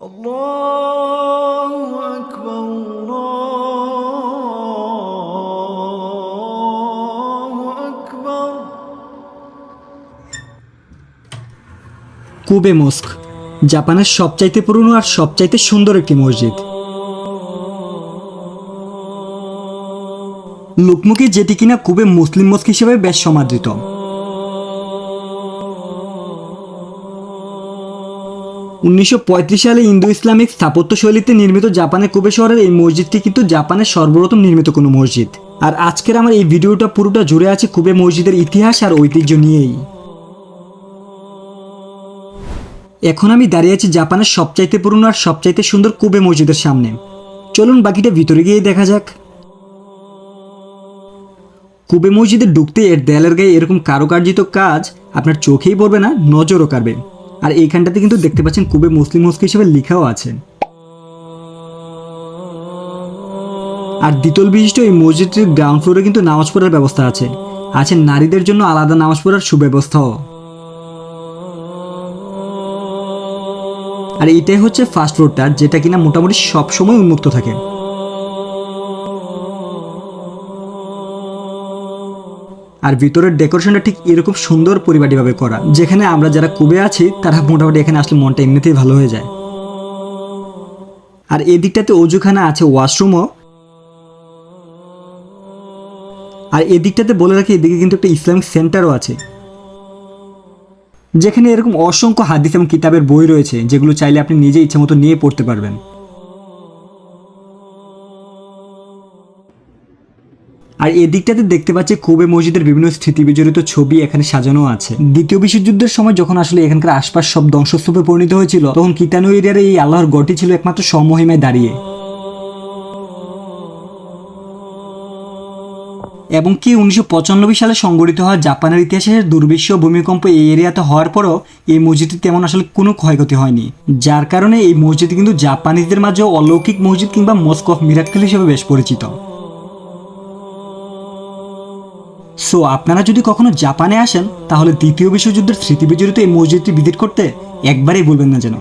الله أكبر الله أكبر কুবে মস্ক জাপানের সবচাইতে পুরনো আর সবচাইতে সুন্দর একটি মসজিদ লুকমুকি যেটি কিনা কুবে মুসলিম মস্ক হিসেবে বেশ সমাদৃত উনিশশো পঁয়ত্রিশ সালে ইন্দো ইসলামিক স্থাপত্য শৈলীতে নির্মিত জাপানের কুবে শহরের এই মসজিদটি কিন্তু জাপানের সর্বপ্রথম নির্মিত কোনো মসজিদ। আর আজকের আমার এই ভিডিওটা পুরোটা জুড়ে আছে কুবে মসজিদের ইতিহাস আর ঐতিহ্য নিয়েই। এখন আমি দাঁড়িয়ে আছি জাপানের সবচাইতে পুরনো আর সবচাইতে সুন্দর কুবে মসজিদের সামনে। চলুন বাকিটা ভিতরে গিয়ে দেখা যাক। কুবে মসজিদে ঢুকতে এর দেয়ালের গায়ে এরকম কারুকার্জিত কাজ আপনার চোখেই পড়বে না, নজরও কাড়বে। আর এইখানটাতে কিন্তু দেখতে পাচ্ছেন কুবে মুসলিম মস্ক হিসেবে লেখাও আছে। আর দ্বিতল বিশিষ্ট এই মসজিদটির গ্রাউন্ড ফ্লোরে কিন্তু নামাজ পড়ার ব্যবস্থা আছে। আছে নারীদের জন্য আলাদা নামাজ পড়ার সুব্যবস্থাও। আর এটাই হচ্ছে ফার্স্ট ফ্লোরটা যেটা কিনা মোটামুটি সবসময় উন্মুক্ত থাকে। আর ভিতরের ডেকোরেশনটা ঠিক এরকম সুন্দর পরিপাটিভাবে করা। যেখানে আমরা যারা কুবে আছি, তারা মোটামুটি এখানে আসলে মনটা এমনিতেই ভালো হয়ে যায়। আর এদিকটাতে অজুখানা আছে, ওয়াশরুমও। আর এদিকটাতে বলে রাখি, এদিকে কিন্তু একটা ইসলামিক সেন্টারও আছে। যেখানে এরকম অসংখ্য হাদিস এবং কিতাবের বই রয়েছে, যেগুলো চাইলে আপনি নিজে ইচ্ছে মতো নিয়ে পড়তে পারবেন। আর এদিকটাতে দেখতে পাচ্ছি কুবে মসজিদের বিভিন্ন স্মৃতি বিজড়িত ছবি এখানে সাজানো আছে। দ্বিতীয় বিশ্বযুদ্ধের সময় যখন আসলে এখানকার আশপাশ সব ধ্বংসস্তূপে পরিণত হয়েছিল, তখন কিতানু এরিয়ার এই আল্লাহর গড়টি ছিল একমাত্র সমহিমায় দাঁড়িয়ে। এবং কি উনিশশো পঁচানব্বই সালে সংগঠিত হওয়া জাপানের ইতিহাসের দুর্বিশ্ব ভূমিকম্প এই এরিয়াতে হওয়ার পরও এই মসজিদটি তেমন আসলে কোনো ক্ষয়ক্ষতি হয়নি। যার কারণে এই মসজিদ কিন্তু জাপানিজদের মাঝে অলৌকিক মসজিদ কিংবা মস্ক অফ মিরাক্কেল হিসেবে বেশ পরিচিত। সো আপনারা যদি কখনো জাপানে আসেন, তাহলে দ্বিতীয় বিশ্বযুদ্ধের স্মৃতি বিজড়িত এই মসজিদটি ভিজিট করতে একবারেই বলবেন না যেন।